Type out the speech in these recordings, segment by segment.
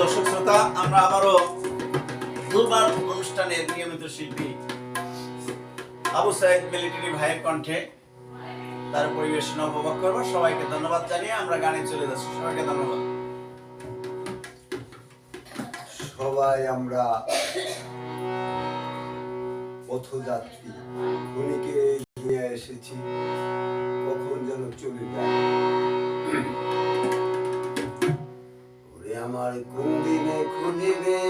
দর্শক শ্রোতা, আমরা আবারও দুবার অনুষ্ঠানের নিয়মিত শিল্পী আবু সাইদ মিলিটারি ভাইয়ের কণ্ঠে তার পরিবেশনা উপভোগ করব। সবাইকে ধন্যবাদ জানিয়ে আমরা গানে চলে যাচ্ছি। সবাইকে ধন্যবাদ। সবাই আমরা পথযাত্রী নিয়ে এসেছি, কখন যেন চলে যায়। ওরে আমার কোন দিনে খুনিবে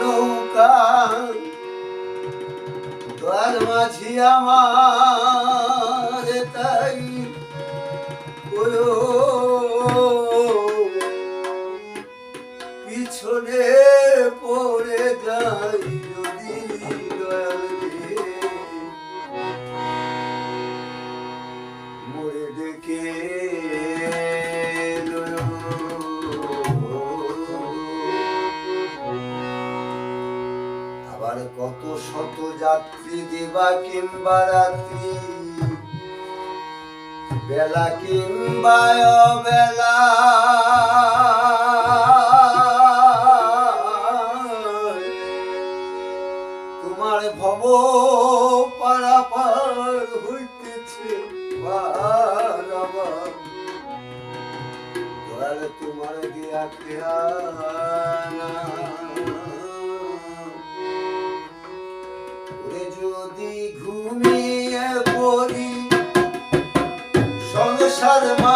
নৌকা মাঝি আমার তাই পিছনে পড়ে যাই যদি দয়াল কত শত যাত্রী দিবা কিংবা রাত্রি। বেলা কিংবা বেলা তোমার ভব পারাপার হইতেছে তোমার দিয়া খেয়ানা সংসার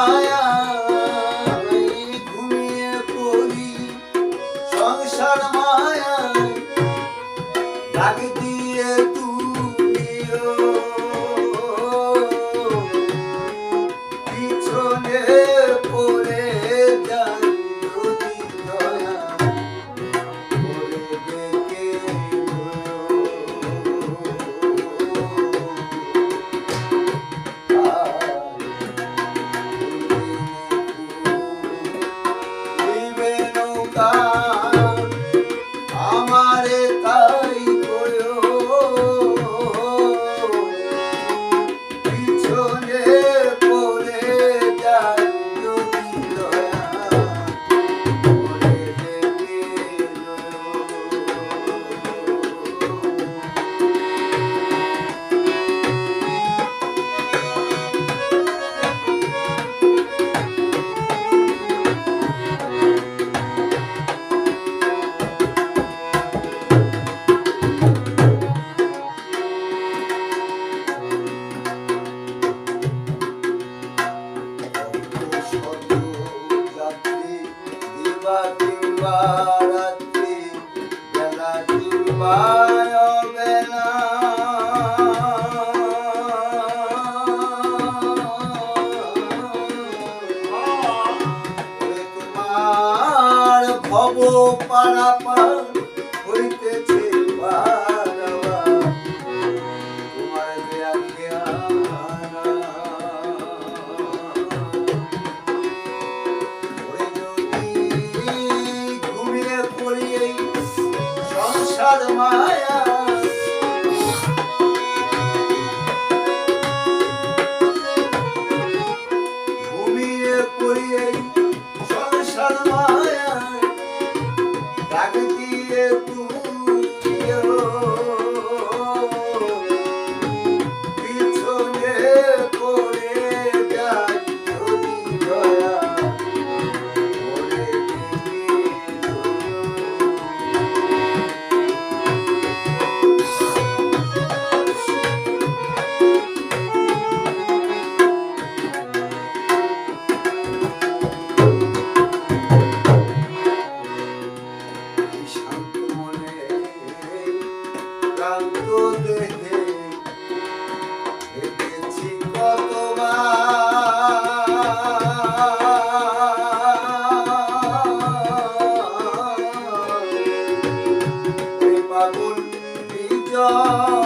আমারে তাই কিংবা রাত্রি বেলা অবেলা ওরে তোমার ভব পারাপার Allah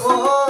Oh.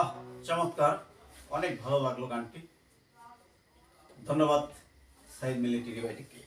বাহ চমৎকার। অনেক ভালো লাগল গানটি। ধন্যবাদ সাইদ মিলিটারি বাইটিকে